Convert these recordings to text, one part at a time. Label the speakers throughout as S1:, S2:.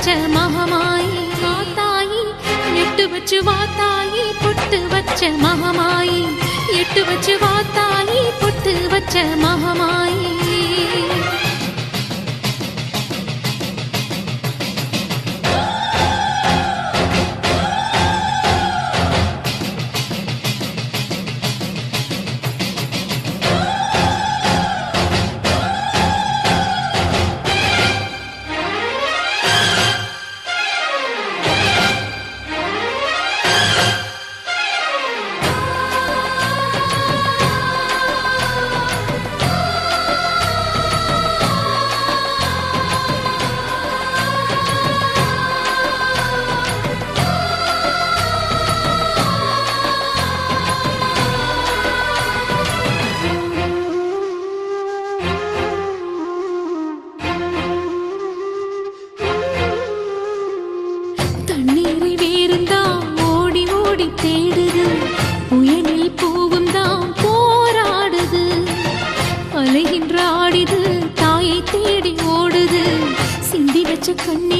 S1: வச்ச மகமாயி மாத்தாயி எட்டு வச்சு வாத்தாயி பொட்டு வச்ச மகமாயி. எட்டு வச்சு வாத்தாயி பொட்டு வச்ச மகமாயி. தண்ணீரை ஓடி ஓடி தேடுது. புயலில் பூவும் தான் போராடுது. அலைகின்ற ஆடிது தாயை தேடி ஓடுது. சிந்தி வச்ச கண்ணீரில்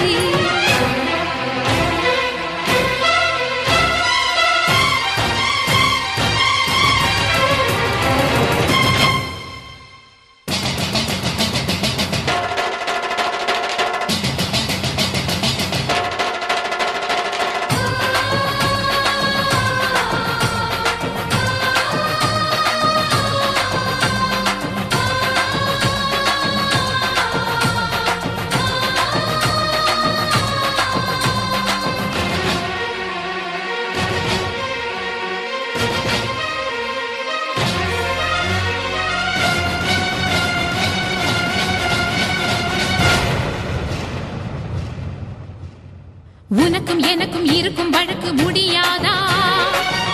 S1: உனக்கும் எனக்கும் இருக்கும் வழக்கு முடியாதா?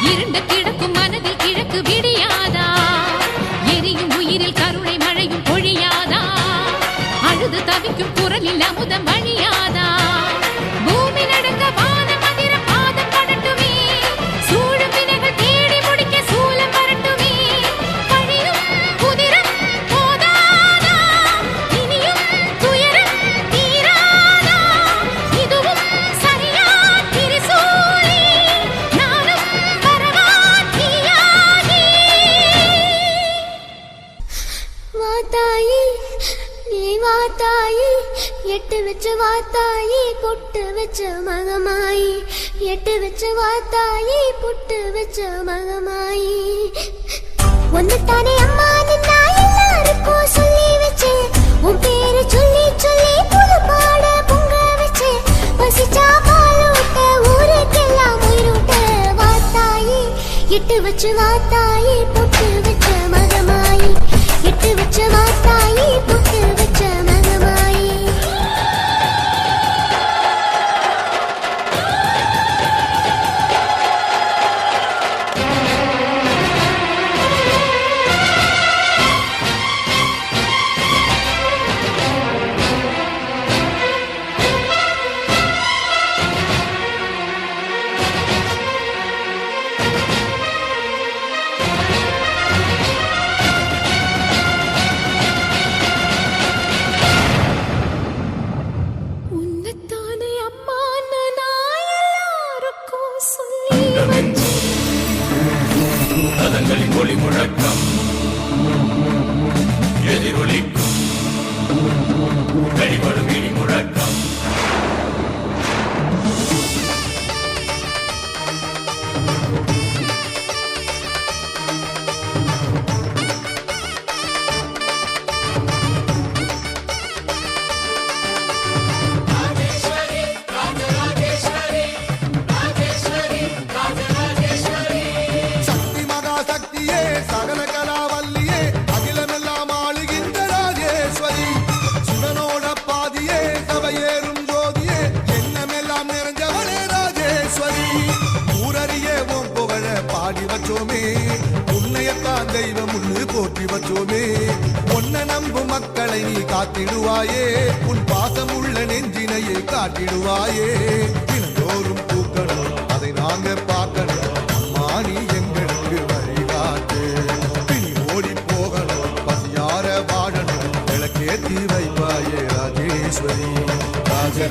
S1: இருண்ட கிடக்கும் மனதில் கிழக்கு விடிய
S2: வாத்தாயி எட்டு வச்ச வாத்தாயி பொட்டு வச்ச மகமாயி. எட்டு வச்ச வாத்தாயி பொட்டு வச்ச மகமாயி. ஒன்னுத்தானே அம்மா நின்னா எல்லாருக்கும் சொல்லி வச்சு. உன் பேரு சொல்லி சொல்லி புது பாட பொங்க வச்சு. பசிச்சா பாலூட்ட ஊருக்கெல்லாம் உயிரூட்ட வாத்தாயி. எட்டு வச்சு வாத்தாயி பொட்டு வச்ச மகமாயி. எட்டு வச்ச வாத்தாயி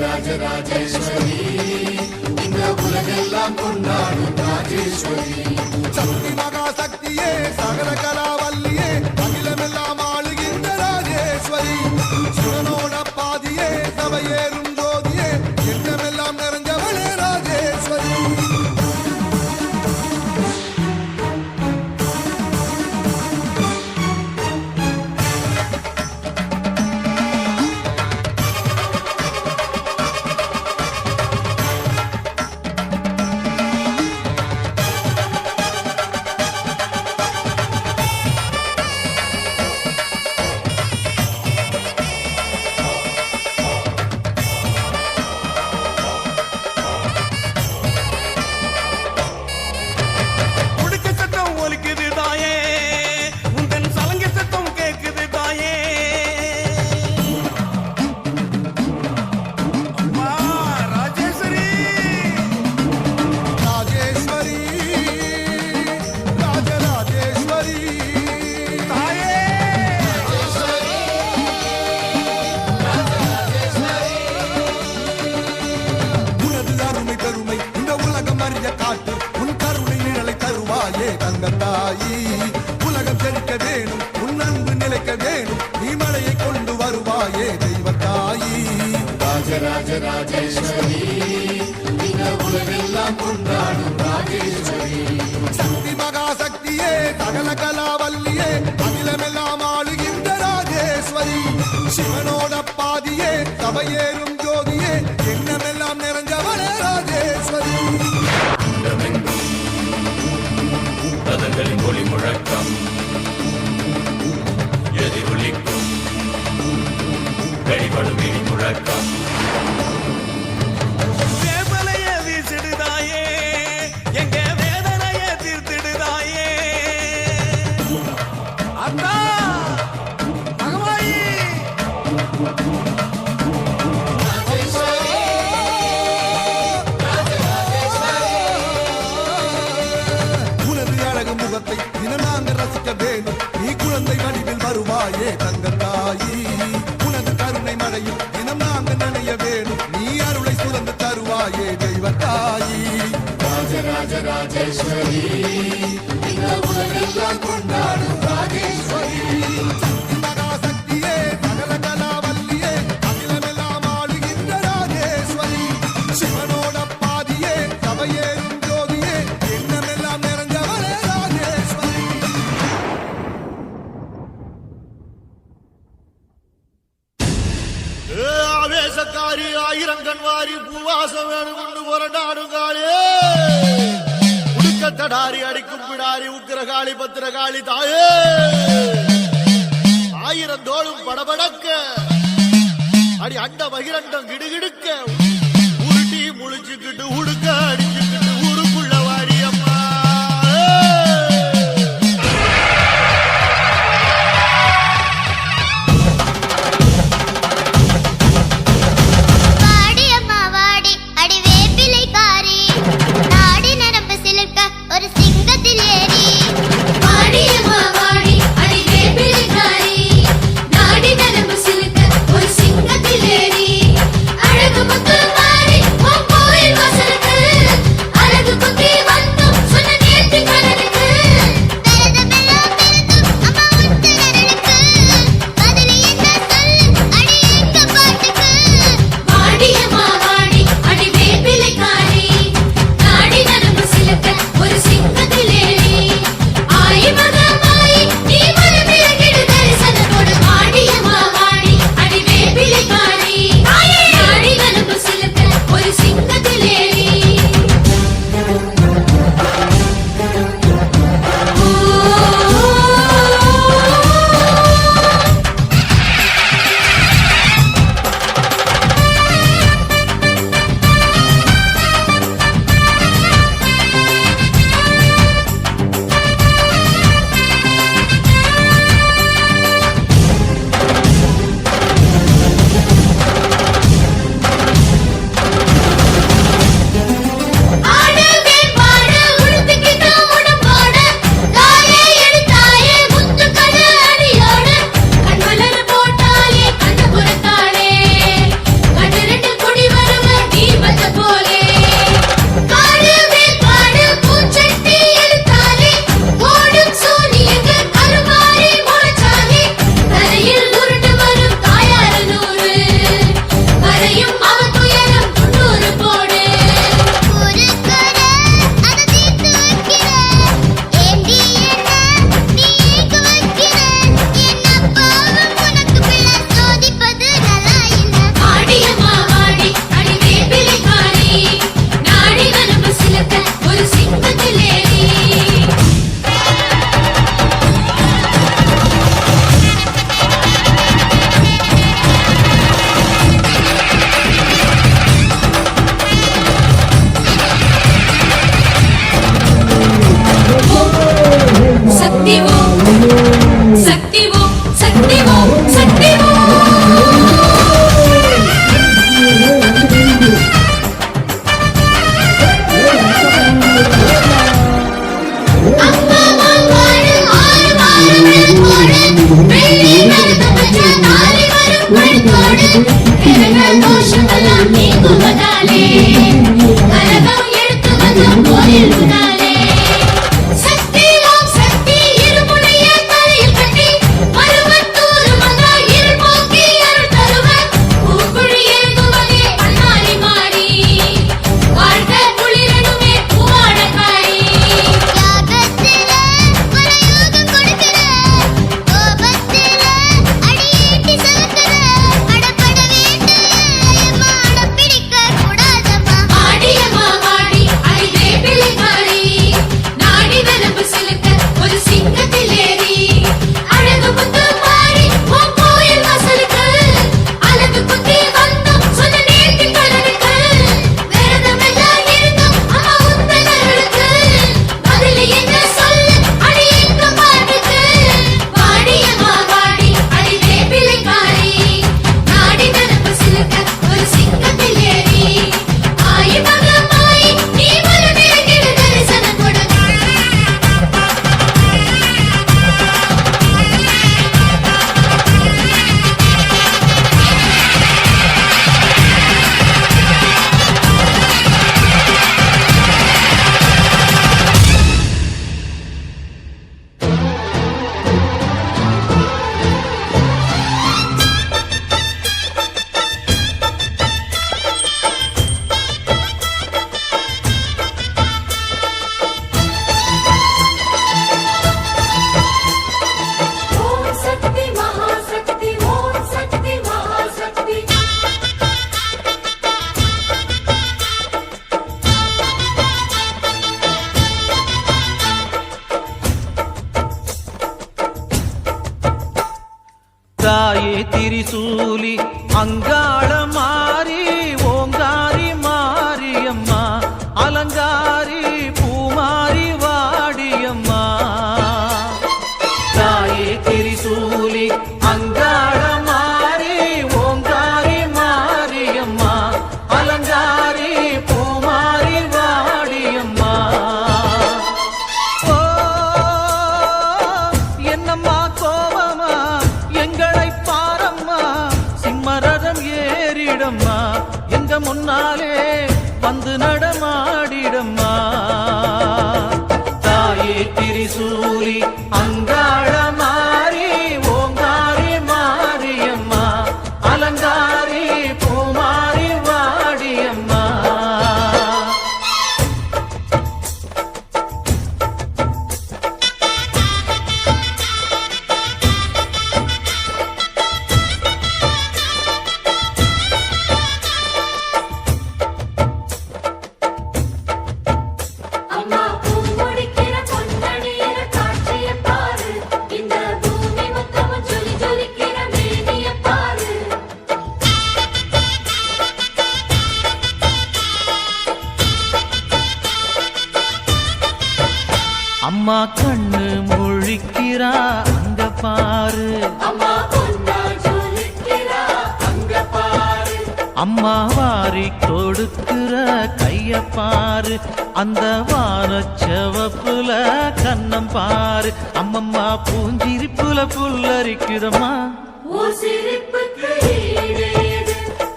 S3: రాజరాజేశ్వరి இந்த உலகெல்லாம் கொண்டாடும் ராஜேஸ்வரி சக்தி மகா சக்தியே சகல கலா ராஜேஸ்வரி இந்த உலகெல்லாம் கொண்டாடும் ராஜேஸ்வரி. சக்தி மகாசக்தியே சகல கலாவல்லியே அகிலமெல்லாம் ஆளுகின்ற ராஜேஸ்வரி. சிவனோட பாதியே சபையேறும் ஜோதியே எண்ணமெல்லாம் நிறைஞ்சவளே ராஜேஸ்வரி.
S4: ஒளி முழக்கம். எதிரொலிக்கும். வெளிப்படும் இனி முழக்கம்.
S5: ಗಾಳಿ ತಾಳ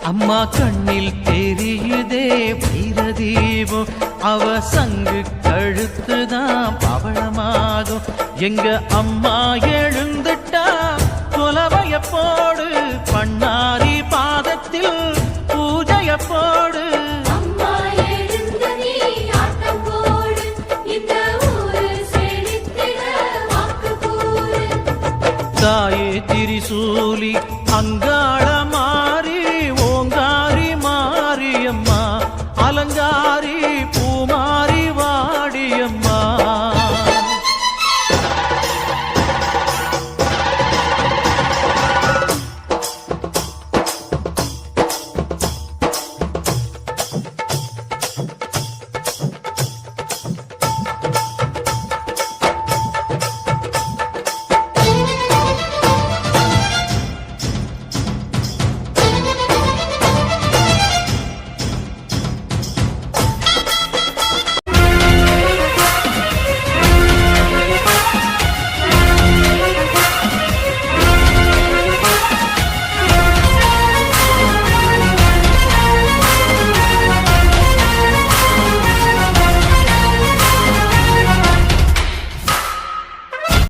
S5: அம்மா
S6: கண்ணில் தெரியுதே வைரதீபம் அவ சங்கு கழுத்துதான் பவளமாகும் எங்க அம்மா எழுந்து